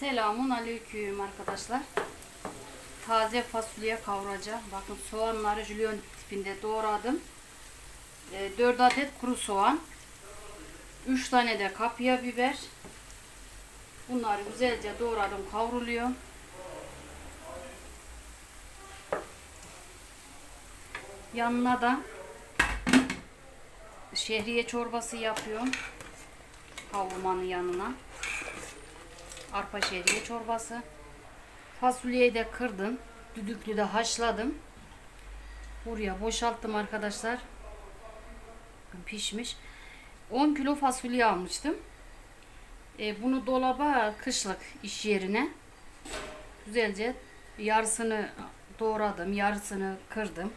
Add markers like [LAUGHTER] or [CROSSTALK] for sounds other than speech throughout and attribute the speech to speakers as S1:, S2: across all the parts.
S1: Selamun aleyküm arkadaşlar. Taze fasulye kavuracağım. Bakın soğanları jülyon tipinde doğradım. 4 adet kuru soğan. 3 tane de kapya biber. Bunları güzelce doğradım kavruluyor. Yanına da şehriye çorbası yapıyorum. Kavurmanın yanına. Arpa şehriye çorbası. Fasulyeyi de kırdım. Düdüklü de haşladım. Buraya boşalttım arkadaşlar. Pişmiş. 10 kilo fasulye almıştım. E, bunu dolaba kışlık iş yerine güzelce yarısını doğradım, yarısını kırdım.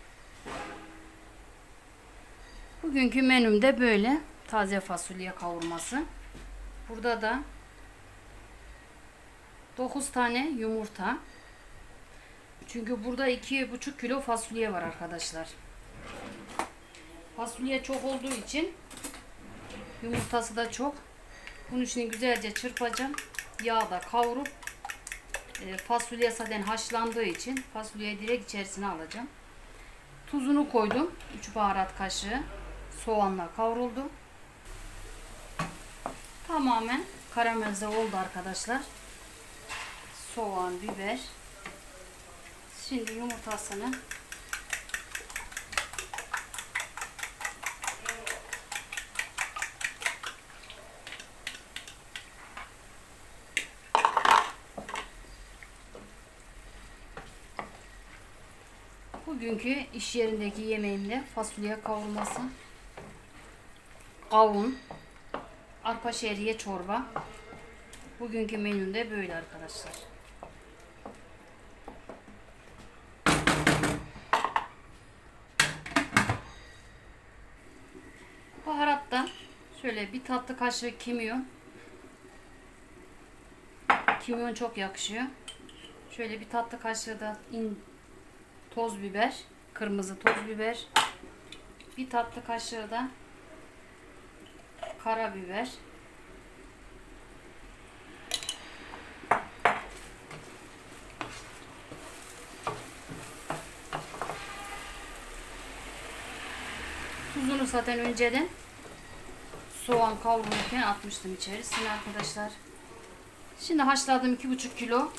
S1: Bugünkü menümde böyle taze fasulye kavurması. Burada da 9 tane yumurta. Çünkü burada 2,5 kilo fasulye var arkadaşlar. Fasulye çok olduğu için yumurtası da çok. Bunun için güzelce çırpacağım. Yağda kavurup e, fasulye zaten haşlandığı için fasulyeyi direkt içerisine alacağım. Tuzunu koydum. 3 baharat kaşığı. Soğanla kavruldu. Tamamen karamelize oldu arkadaşlar. Soğan, biber. Şimdi yumurtasını Bugünkü iş yerindeki yemeğimde fasulye kavurması, kavun, arpa şehriye çorba. Bugünkü menümde böyle arkadaşlar. Şöyle bir tatlı kaşığı kimyon. Kimyon çok yakışıyor. Şöyle bir tatlı kaşığı da in, toz biber, kırmızı toz biber. Bir tatlı kaşığı da karabiber. Tuzunu zaten önceden soğan kavrulurken atmıştım içerisine arkadaşlar. Şimdi haşladığım 2,5 kilo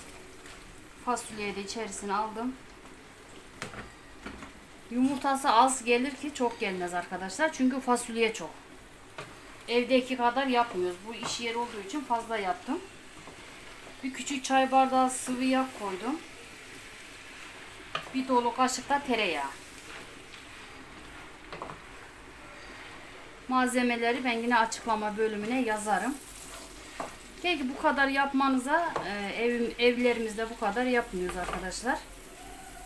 S1: fasulyeyi de içerisine aldım. Yumurtası az gelir ki çok gelmez arkadaşlar. Çünkü fasulye çok. Evdeki kadar yapmıyoruz. Bu iş yeri olduğu için fazla yaptım. Bir küçük çay bardağı sıvı yağ koydum. Bir dolu kaşık da tereyağı. Malzemeleri ben yine açıklama bölümüne yazarım. Peki bu kadar yapmanıza e, ev, evlerimizde bu kadar yapmıyoruz arkadaşlar.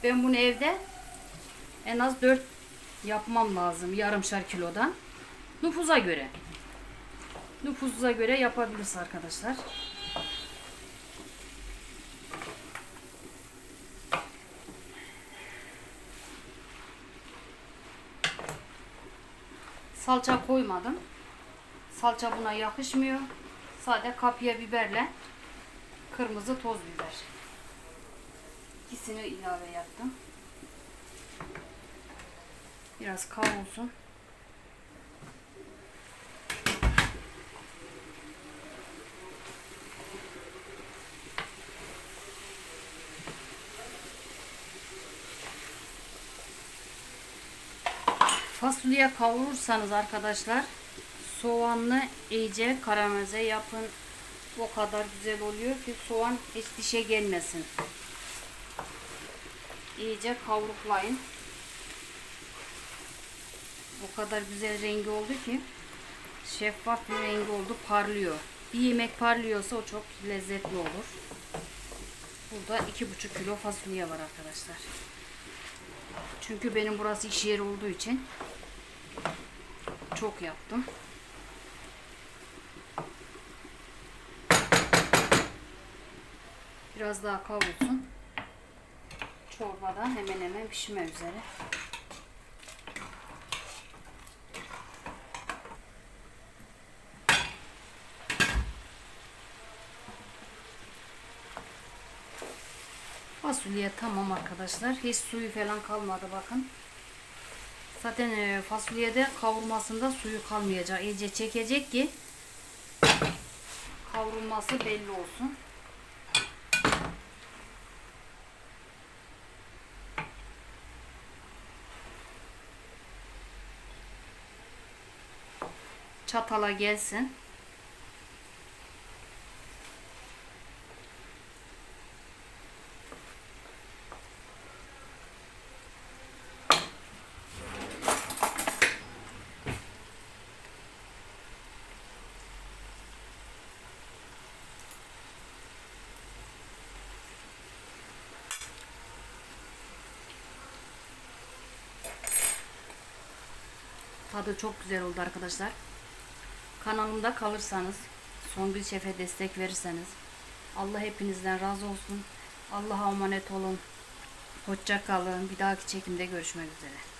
S1: Ben bunu evde en az 4 yapmam lazım yarımşar kilodan. Nüfuza göre. Nüfusuza göre yapabiliriz arkadaşlar. Salça koymadım. Salça buna yakışmıyor. Sade kapya biberle kırmızı toz biber. İkisini ilave yaptım. Biraz kavrulsun. Fasulye kavurursanız arkadaşlar soğanlı iyice karamelize yapın. O kadar güzel oluyor ki soğan hiç dişe gelmesin. İyice kavruklayın. O kadar güzel rengi oldu ki şeffaf bir rengi oldu parlıyor. Bir yemek parlıyorsa o çok lezzetli olur. Burada iki buçuk kilo fasulye var arkadaşlar. Çünkü benim burası iş yeri olduğu için çok yaptım. Biraz daha kavrulsun. Çorbada hemen hemen pişme üzere. Fasulye tamam arkadaşlar. Hiç suyu falan kalmadı bakın. Zaten e, fasulyede kavurmasında suyu kalmayacak. İyice çekecek ki [COUGHS] kavrulması belli olsun. Çatala gelsin. Tadı çok güzel oldu arkadaşlar. Kanalımda kalırsanız, Songül Şef'e destek verirseniz Allah hepinizden razı olsun. Allah'a emanet olun. Hoşça kalın. Bir dahaki çekimde görüşmek üzere.